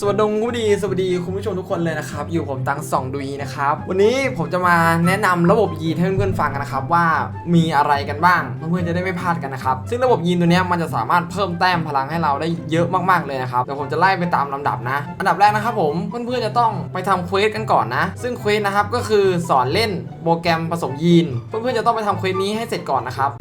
สวัสดีคุณผู้ดีสวัสดีคุณผู้ชมทุกคนเลยนะครับ อยู่ผมตังสองดุยนะครับ วันนี้ผมจะมาแนะนำระบบยีนให้เพื่อนๆฟังกันนะครับ ว่ามีอะไรกันบ้างเพื่อนๆจะได้ไม่พลาดกันนะครับ ซึ่งระบบยีนตัวนี้มันจะสามารถเพิ่มแต้มพลังให้เราได้เยอะมากๆเลยนะครับเดี๋ยวผมจะไล่ไปตามลำดับนะ อันดับแรกนะครับผมเพื่อนๆจะต้องไปทำเควสกันก่อนนะ ซึ่งเควสนะครับก็คือสอนเล่นโปรแกรมผสมยีน เพื่อนๆจะต้องไปทำเควสนี้ให้เสร็จก่อนนะครับ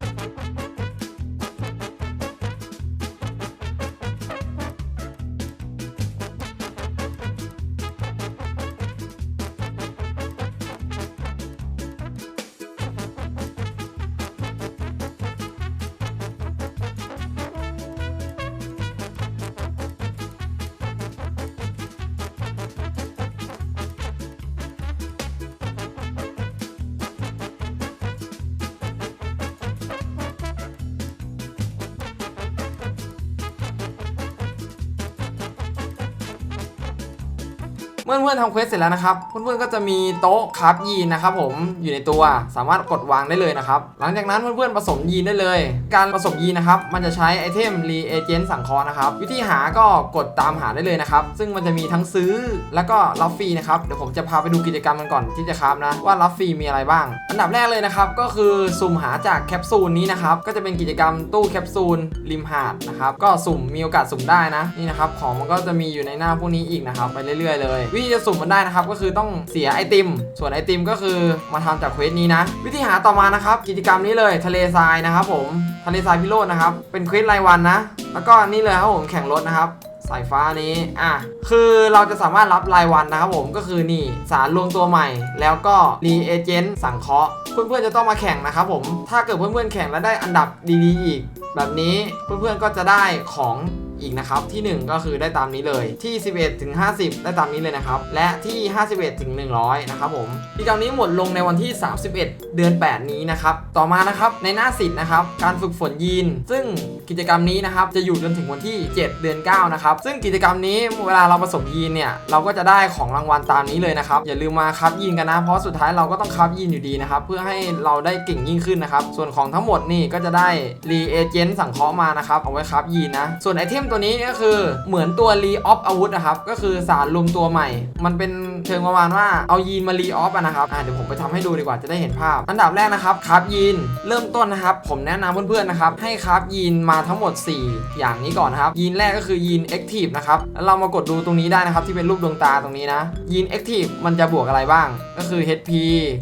เมื่อเพื่อนทำเควสเสร็จแล้วนะครับ เพื่อนๆก็จะมีโต๊ะคราฟยีนนะครับผมอยู่ในตัวสามารถกดวางได้เลยนะครับ หลังจากนั้นเพื่อนๆผสมยีนได้เลย การผสมยีนนะครับมันจะใช้ไอเทมรีเอเจนต์สังเคราะห์นะครับ วิธีหาก็กดตามหาได้เลยนะครับ ซึ่งมันจะมีทั้งซื้อแล้วก็รับฟรีนะครับเดี๋ยวผมจะพาไปดูกิจกรรมกันก่อนที่จะคราฟนะว่ารับฟรีมีอะไรบ้าง อันดับแรกเลยนะครับก็คือสุ่มหาจากแคปซูลนี้นะครับก็จะเป็นกิจกรรมตู้แคปซูลริมหาดนะครับก็สุ่มมีโอกาสสุ่มได้นะนี่นะครับของมันก็จะมีอยู่ในหน้าพวกนี้อีกนะครับไปเรื่อยๆเลยวิธีจะสุ่มมันได้นะครับ ก็คือต้องเสียไอติม ส่วนไอติมก็คือมาทำจากเควสนี้นะ วิธีหาต่อมานะครับ กิจกรรมนี้เลยทะเลทรายนะครับ ผมทะเลทรายพิโรจน์นะครับ เป็นเควสรายวันนะ แล้วก็นี่เลยครับผมแข่งรถนะครับสายฟ้านี้ อะ คือเราจะสามารถรับรายวันนะครับผม ก็คือนี่สารรวมตัวใหม่ แล้วก็รีเอเจนต์สังเคราะห์ เพื่อนๆจะต้องมาแข่งนะครับผม ถ้าเกิดเพื่อนๆแข่งแล้วได้อันดับดีๆอีก แบบนี้เพื่อนๆก็จะได้ของ อีกนะครับที่ 1 ก็คือได้ตามนี้เลยที่ 11 ถึง 50 ได้ตามนี้เลยนะครับ และที่ 51 ถึง 100 นะครับผมกิจกรรมนี้หมดลงในวันที่ 31 เดือน 8 นี้นะครับ ต่อมานะครับในหน้าสิทธิ์นะครับ การฝึกฝนยีน ซึ่งกิจกรรมนี้นะครับจะอยู่จนถึงวันที่ 7 เดือน 9 นะครับ ซึ่งกิจกรรมนี้เวลาเราผสมยีนเนี่ยเราก็จะได้ของรางวัลตามนี้เลยนะครับ อย่าลืมมาคับยีนกันนะ เพราะสุดท้ายเราก็ต้องคับยีนอยู่ดีนะครับเพื่อให้เราได้เก่งยิ่งขึ้นนะครับส่วนของทั้งหมดนี่ก็จะได้รีเอเจนต์สังเคราะห์มานะครับเอาไว้คับยีนนะส่วนไอเทมตัวนี้ก็คือเหมือนตัวรีออฟอาวุธนะครับ ก็คือสารรวมตัวใหม่ มันเป็นเชิงประมาณว่าเอายีนมารีออฟนะครับอ่าเดี๋ยวผมไปทำให้ดูดีกว่าจะได้เห็นภาพ อันดับแรกนะครับคับยีนเริ่มต้นนะครับ ผมแนะนำเพื่อนๆนะครับให้คับยีนมาทั้งหมด 4 อย่างนี้ก่อนนะครับยีนแรกก็คือยีน Active นะครับแล้วเรามากดดูตรงนี้ได้นะครับที่เป็นรูปดวงตาตรงนี้นะยีน Active มันจะบวกอะไรบ้าง ก็คือ HP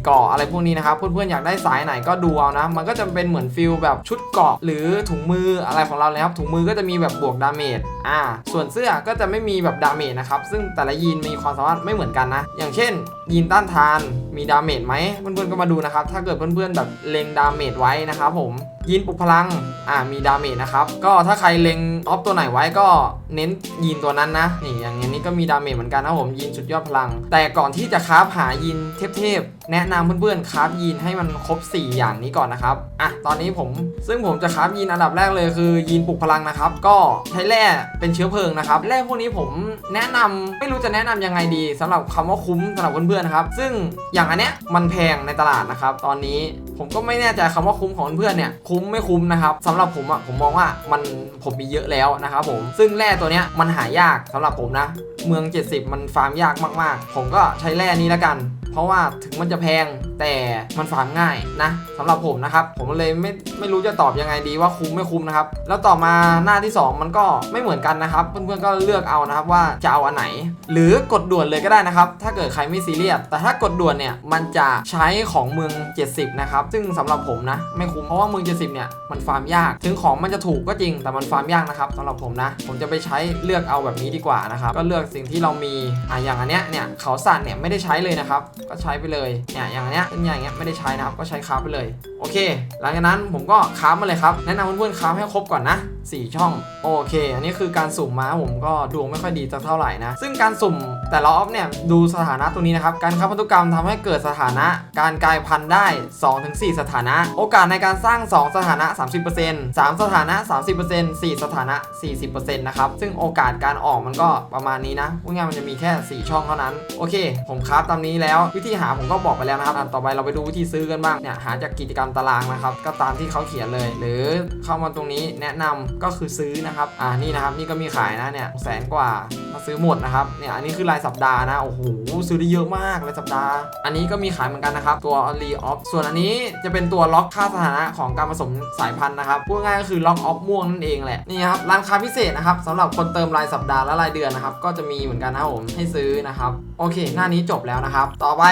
เกาะอะไรพวกนี้นะครับเพื่อนๆอยากได้สายไหนก็ดูเอานะ มันก็จะเป็นเหมือนฟิลแบบชุดเกาะหรือถุงมืออะไรของเราเลยครับถุงมือก็จะมีแบบบวกดาเมจอ่าส่วนเสื้อก็จะไม่มีแบบดาเมจนะครับซึ่งแต่ละยีนมีความสามารถไม่เหมือนกันนะ อย่างเช่น ยีนต้านทานมีดาเมจไหมเพื่อนๆก็มาดูนะครับ ถ้าเกิดเพื่อนๆแบบเล็งดาเมจไว้นะครับผมยีนปลุกพลังอ่ามีดาเมจนะครับ ก็ถ้าใครเล็งออฟตัวไหนไว้ก็เน้นยีนตัวนั้นนะนี่อย่างนี้ก็มีดาเมจเหมือนกันนะผมยีนสุดยอดพลัง แต่ก่อนที่จะคราฟหายีนเทพๆแนะนำเพื่อนๆคราฟยีนให้มันครบ 4 อย่างนี้ก่อนนะครับอะตอนนี้ผมซึ่งผมจะคราฟยีนอันดับแรกเลยคือยีนปลุกพลังนะครับ ก็ใช้แร่เป็นเชื้อเพลิงนะครับแร่พวกนี้ผมแนะนำไม่รู้จะแนะนำยังไงดีสำหรับคำว่าคุ้มสำหรับเพื่อนๆนะครับ ซึ่งอย่างอันเนี้ยมันแพงในตลาดนะครับ ตอนนี้ผมก็ไม่แน่ใจคำว่าคุ้มของเพื่อนเนี่ยคุ้มไม่คุ้มนะครับสำหรับผมอะผมมองว่ามันผมมีเยอะแล้วนะครับผมซึ่งแร่ตัวเนี้ยมันหายากสำหรับผมนะ เมือง 70 มันฟาร์มยากมากๆ ผมก็ใช้แร่นี้แล้วกัน เพราะว่าถึงมันจะแพงแต่มันฟาร์มง่ายนะสำหรับผมนะครับ ผมเลยไม่ไม่รู้จะตอบยังไงดีว่าคุ้มไม่คุ้มนะครับ แล้วต่อมาหน้าที่ 2 มันก็ไม่เหมือนกันนะครับ เพื่อนๆก็เลือกเอานะครับว่าจะเอาอันไหน หรือกดด่วนเลยก็ได้นะครับ ถ้าเกิดใครไม่ซีเรียสแต่ถ้ากดด่วนเนี่ยมันจะใช้ของเมือง 70 นะครับ ซึ่งสำหรับผมนะ ไม่คุ้มเพราะว่าเมือง 70 เนี่ยมันฟาร์มยาก ถึงของมันจะถูกก็จริง แต่มันฟาร์มยากนะครับสำหรับผมนะ ผมจะไปใช้เลือกเอาแบบนี้ดีกว่านะครับก็เลือกสิ่งที่เรามีอะอย่างอันเนี้ยเนี่ยเขาสั่นเนี่ยไม่ได้ใช้เลยนะครับก็ใช้ไปเลยเนี่ยอย่างเนี้ยเป็นอย่างเงี้ยไม่ได้ใช้นะครับก็ใช้คราไปเลย โอเค หลังจากนั้นผมก็ครามาเลยครับแนะนำเพื่อนๆคราให้ครบก่อนนะ4ช่องโอเค อันนี้คือการสุ่มมาผมก็ดวงไม่ค่อยดีสักเท่าไหร่นะ ซึ่งการสุ่มแต่ละออฟเนี่ยดูสถานะตรงนี้นะครับ การค้าพันธุกรรมทำให้เกิดสถานะ การกลายพันธุ์ได้ 2-4 สถานะ โอกาสในการสร้าง 2 สถานะ 30% 3 สถานะ 30% 4 สถานะ 40%นะครับ ซึ่งโอกาสการออกมันก็ประมาณนี้นะพูดง่ายมันจะมีแค่ 4 ช่องเท่านั้น โอเค ผมคราฟตามนี้แล้ววิธีหาผมก็บอกไปแล้วนะครับอะต่อไปเราไปดูวิธีซื้อกันบ้างเนี่ยหาจากกิจกรรมตารางนะครับ ก็ตามที่เขาเขียนเลย หรือเข้ามาตรงนี้แนะนำก็คือซื้อนะครับอ่านี่นะครับนี่ก็มีขายนะเนี่ยแสนกว่ามาซื้อหมดนะครับเนี่ยอันนี้คือรายสัปดาห์นะโอ้โหซื้อได้เยอะมากรายสัปดาห์ อันนี้ก็มีขายเหมือนกันนะครับตัวรีออฟส่วนอันนี้จะเป็นตัวล็อกค่าสถานะของการผสมสายพันธุ์นะครับพูดง่ายก็คือล็อกออฟม่วงนั่นเองแหละนี่ครับร้านค้าพิเศษนะครับสำหรับคนเติมรายสัปดาห์และรายเดือนนะครับก็จะมีเหมือนกันนะผมให้ซื้อนะครับโอเค หน้านี้จบแล้วนะครับ ต่อไป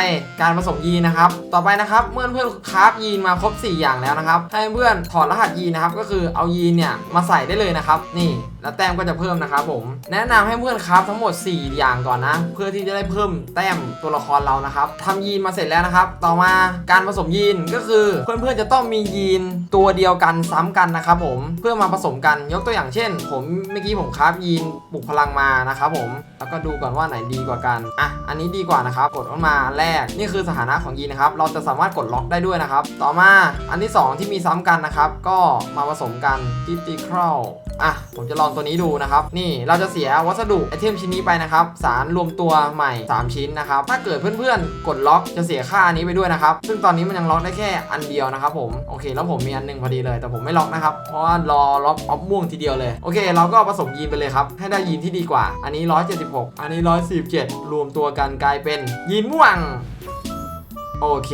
การผสมยีนนะครับ ต่อไปนะครับ เมื่อเพื่อนคราฟยีนมาครบ 4 อย่างแล้วนะครับ ให้เพื่อนถอดรหัสยีนนะครับ ก็คือเอายีนเนี่ยมาใส่ได้เลยนะครับ นี่ แล้วแต้มก็จะเพิ่มนะครับผมแนะนำให้เพื่อนคราฟทั้งหมด 4 อย่างก่อนนะ เพื่อที่จะได้เพิ่มแต้มตัวละครเรานะครับทำยีนมาเสร็จแล้วนะครับ ต่อมาการผสมยีนก็คือเพื่อนๆจะต้องมียีนตัวเดียวกันซ้ำกันนะครับผมเพื่อมาผสมกันยกตัวอย่างเช่น ผมเมื่อกี้ผมคราฟยีนปลุกพลังมานะครับผมแล้วก็ดูก่อนว่าไหนดีกว่ากันอะอันนี้ดีกว่านะครับกดออกมาแรกนี่คือสถานะของยีนนะครับเราจะสามารถกดล็อกได้ด้วยนะครับ ต่อมาอันที่สองที่มีซ้ำกันนะครับก็มาผสมกัน critical อะผมจะลองตัวนี้ดูนะครับ นี่เราจะเสียวัสดุไอเทมชิ้นนี้ไปนะครับ สารรวมตัวใหม่ 3 ชิ้นนะครับ ถ้าเกิดเพื่อนๆ กดล็อกจะเสียค่าอันนี้ไปด้วยนะครับ ซึ่งตอนนี้มันยังล็อกได้แค่อันเดียวนะครับผมโอเคแล้วผมมีอันหนึงพอดีเลย แต่ผมไม่ล็อกนะครับ เพราะว่ารอล็อกออฟม่วงทีเดียวเลยโอเค เราก็ผสมยีนไปเลยครับให้ได้ยีนที่ดีกว่า อันนี้ 176 อันนี้ 147 รวมตัวกันกลายเป็นยีนม่วงโอเค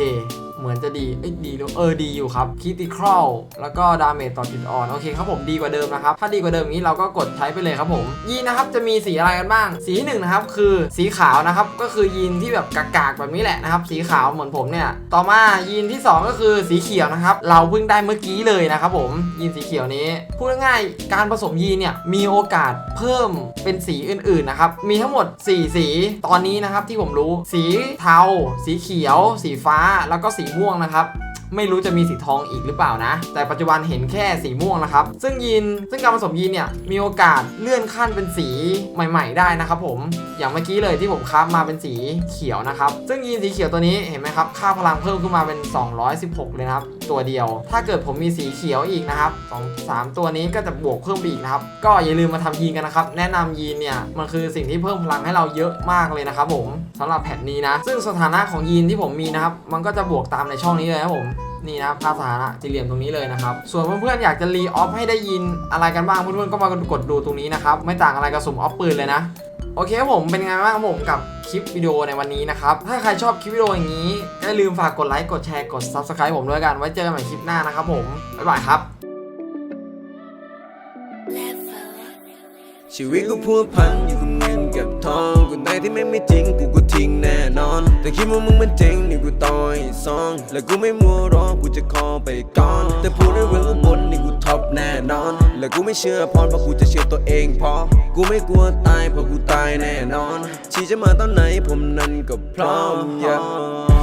เหมือนจะดี เอ้ยดีหรือเออดีอยู่ครับคิติครอลแล้วก็ดาเมจต่อจุดอ่อน โอเคครับผมดีกว่าเดิมนะครับ ถ้าดีกว่าเดิมนี้เราก็กดใช้ไปเลยครับผมยีนนะครับจะมีสีอะไรกันบ้าง สีที่หนึ่งนะครับคือสีขาวนะครับก็คือยีนที่แบบกากๆแบบนี้แหละนะครับสีขาวเหมือนผมเนี่ยต่อมายีนที่สองก็คือสีเขียวนะครับเราเพิ่งได้เมื่อกี้เลยนะครับผมยีนสีเขียวนี้พูดง่ายๆการผสมยีนเนี่ยมีโอกาสเพิ่มเป็นสีอื่นๆนะครับมีทั้งหมด 4 สีตอนนี้นะครับที่ผมรู้ สีเทาสีเขียว สีฟ้าแล้วก็สีม่วงนะครับไม่รู้จะมีสีทองอีกหรือเปล่านะ แต่ปัจจุบันเห็นแค่สีม่วงนะครับ ซึ่งยีนซึ่งการผสมยีนเนี่ยมีโอกาสเลื่อนขั้นเป็นสีใหม่ ๆ ได้นะครับผมอย่างเมื่อกี้เลยที่ผมครามาเป็นสีเขียวนะครับ ซึ่งยีนสีเขียวตัวนี้เห็นไหมครับค่าพลังเพิ่มขึ้นมาเป็น 216 เลยนะครับ ตัวเดียว ถ้าเกิดผมมีสีเขียวอีกนะครับสองสามตัวนี้ก็จะบวกเพิ่มไปอีกนะครับก็อย่าลืมมาทำยีนกันนะครับแนะนำยีนเนี่ยมันคือสิ่งที่เพิ่มพลังให้เราเยอะมากเลยนะครับผมสำหรับแผ่นนี้นะ ซึ่งสถานะของยีนที่ผมมีนะครับมันก็จะบวกตามในช่องนี้เลยนะครับผมนี่นะครับภาพสถานะสี่เหลี่ยมตรงนี้เลยนะครับ ส่วนเพื่อนๆอยากจะรีออฟให้ได้ยินอะไรกันบ้างเพื่อนๆก็มากดดูตรงนี้นะครับ ไม่ต่างอะไรกับสุ่มออฟปืนเลยนะ โอเคครับผมเป็นไงบ้างผมกับคลิปวิดีโอในวันนี้นะครับ ถ้าใครชอบคลิปวิดีโออย่างนี้อย่าลืมฝากกดไลค์กดแชร์กด Subscribe ผมด้วยกันไว้เจอกันใหม่คลิปหน้านะครับผม บ๊ายบายครับ ชีวิตกูพัวพันอยู่กับเงินกับทองกูไหนที่ไม่ไม่จริงกูก็ทิ้งแน่นอน แต่คิดว่ามึงมันจริงนี่กูต้อง ซอง และกูไม่มัวรอกูจะขอไปก่อน แต่พูดได้เรื่องข้างบนนี่กูท็อปแน่นอน และกูไม่เชื่อพรเพราะกูจะเชื่อตัวเองพอ กูไม่กลัวตายเพราะกูตายแน่นอนชีจะมาตอนไหนผมนั้นก็พร้อม yeah